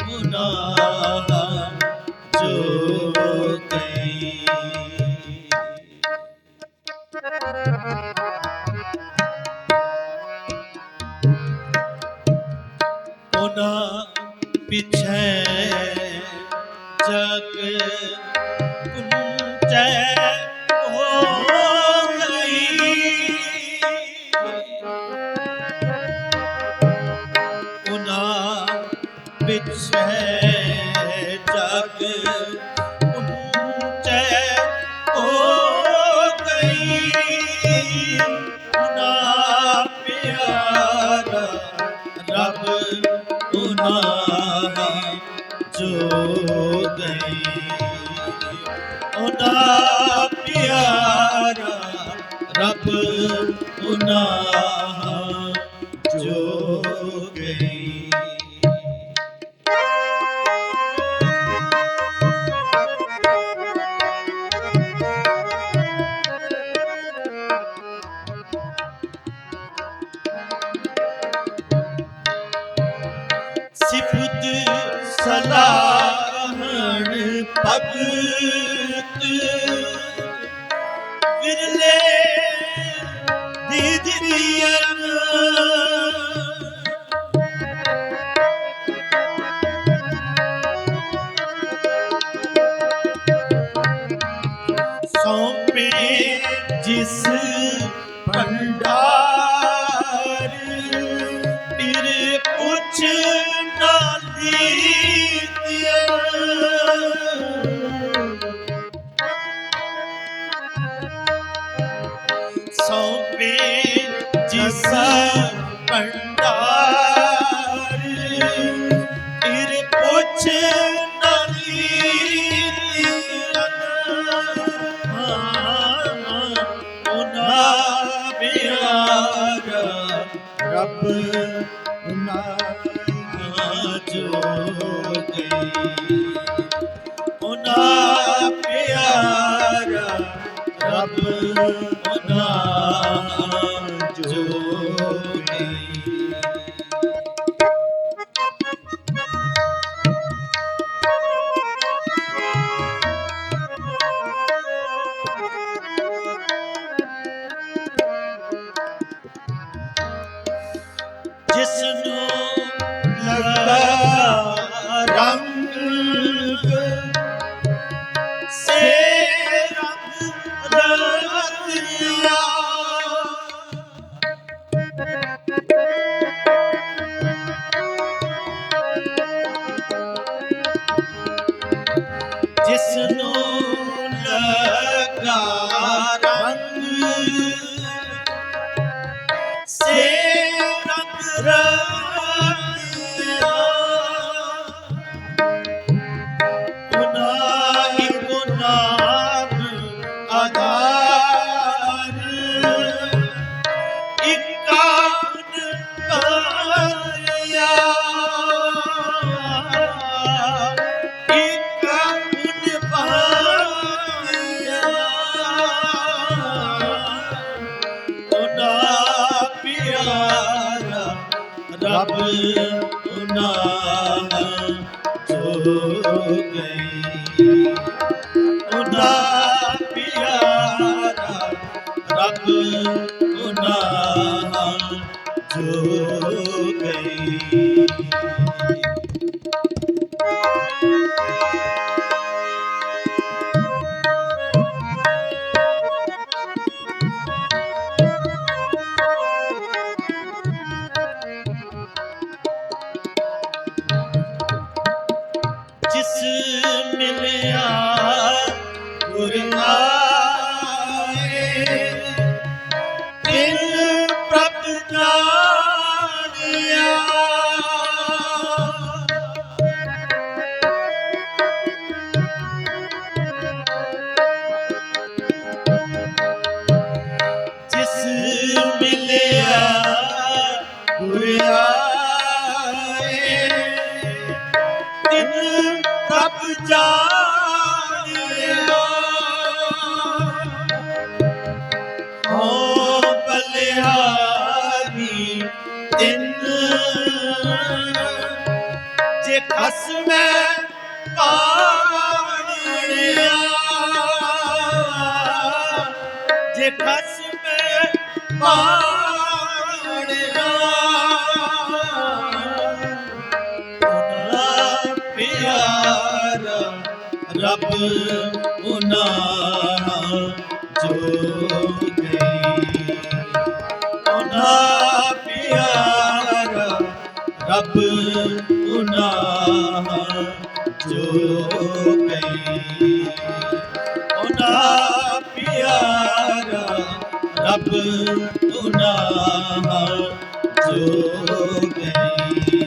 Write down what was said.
ਗੁਨਾਹ ਜੋ ਗਈ ਉਹਨਾਂ ਪਿਛੇ ਜਗ ਕੁੰਚੈ ਰੱਬ ਉਹਨਾਂ ਜੋ ਗਈ। ਉਹਨਾਂ ਪਿਆਰਾ ਰੱਬ ਉਹਨਾਂ ਭਗਤ ਵਿਰਲੇ ਦੀਦਰੀਆਂ ਸੌਂਪੇ ਜਿਸ ਭੰਡਾਰ ਜਿਸ ਨੂੰ ਲਗਾ ਰੰਗ ਸੇ ਰੰਗ ਰਤਿਆ ਜਿਸ ਨੂੰ ਲਗਾ ਰੰਗ ਰੱਬ ਉਹਨਾਂ ਜੋ ਗਈ ਜਿਸ ਪ੍ਰਭ ਜਾਣਿਆ ਹੋ ਬਲਿਹਾਰੀ ਤਿਨ। ਜੇ ਖਸਮੈ ਪਾਣਿਆ ਜੇ ਖਸਮੈ ਪਾਣਿਆ ਰੱਬ ਉਹਨਾਂ ਜੋ ਗਈ ਪਿਆਰਾ ਰੱਬ ਉਹਨਾਂ ਜੋ ਗਈ ਉਹਨਾਂ ਪਿਆਰਾ ਰੱਬ ਉਹਨਾਂ ਜੋ ਗਈ